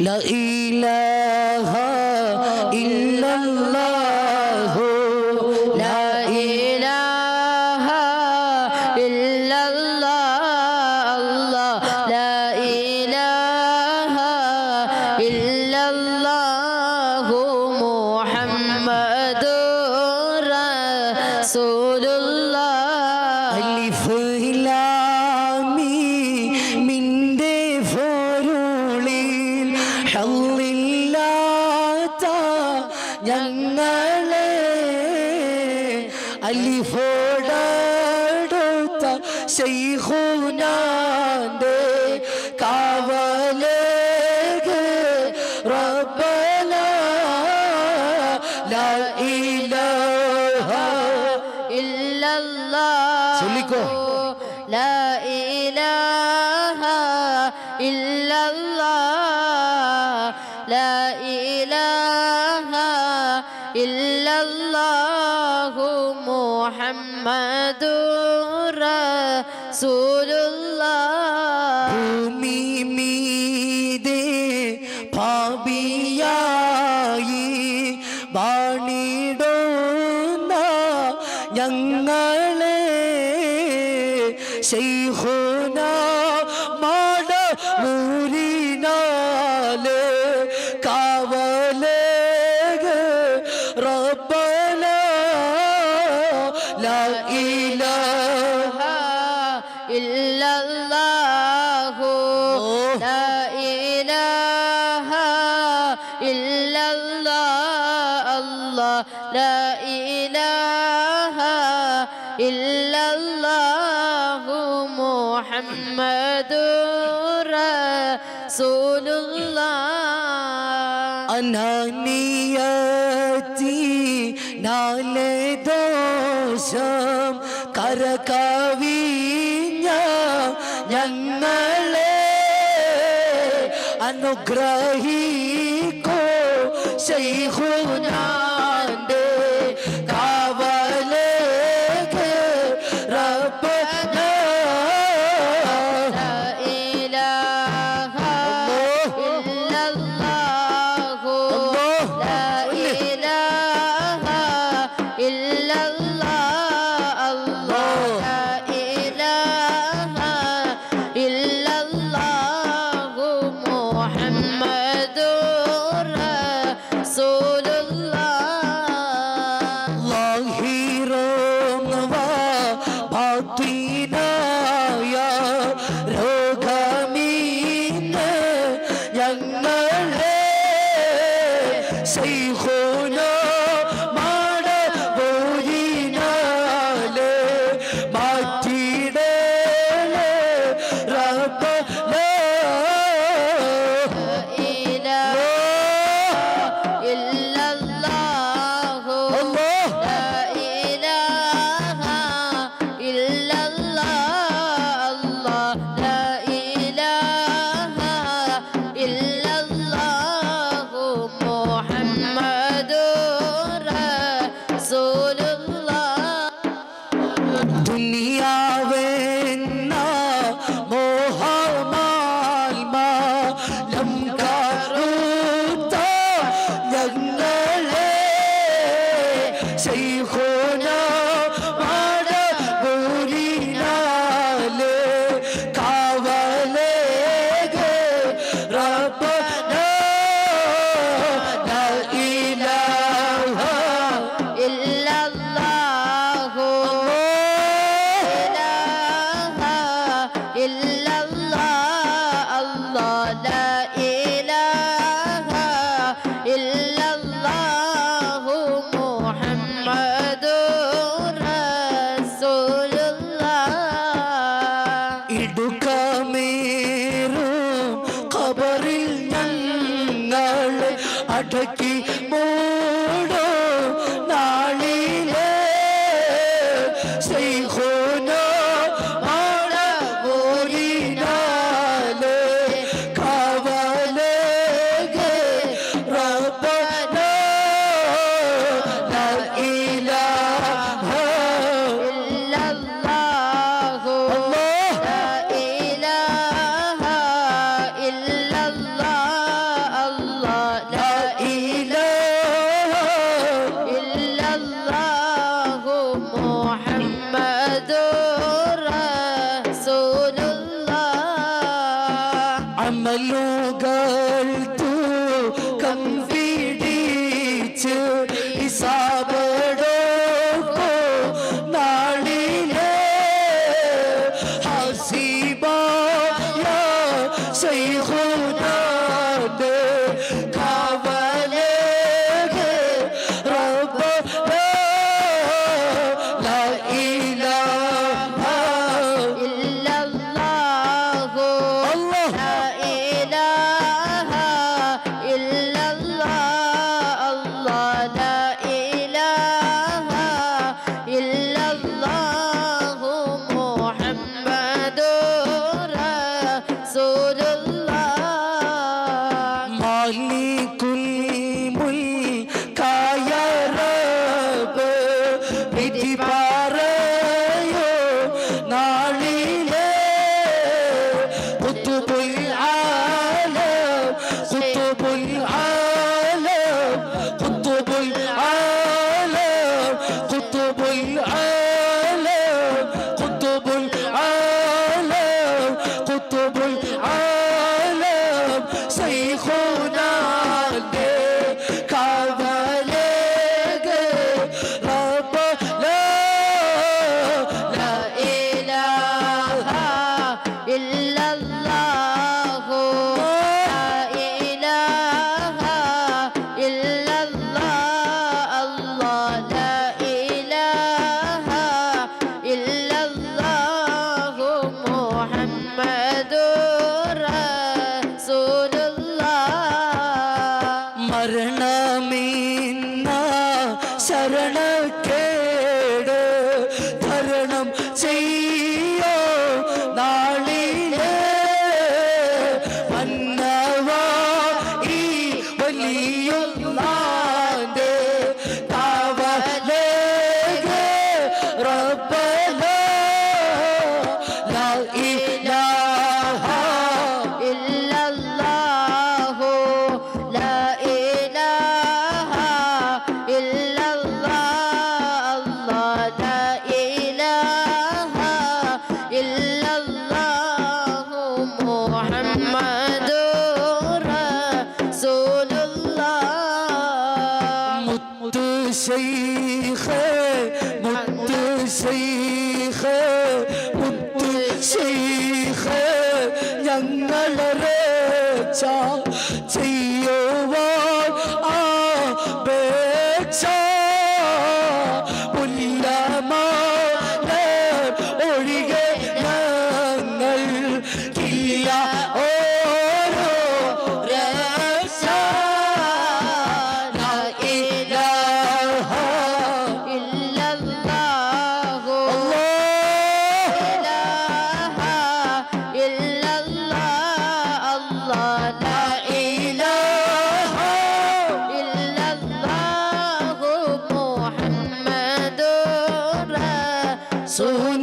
لا إله إلا تکلیف ڈرتا شیخونا دے کاولے گے ربنا لا الہ الا اللہ لا الہ الا اللہ ਸੂਰ ഇല്ലല്ലാഹു മുഹമ്മദു റസൂലുള്ളാഹ്. അനാനിയതി നാലെ ദോഷം കരകവിഞ്ഞ ഞങ്ങളെ അനുഗ്രഹിക്കോ ശൈഖുനാ. 最后 കാലുകൾ തൂ കമ്പിടിച്ച് ഇസാബടോ சரண ശൈഖേ മുത്ത് ശൈഖേ മുത്ത് ശൈഖേ ഞങ്ങളെ ചെയ്യോവാ ആ ബേച്ചാ So.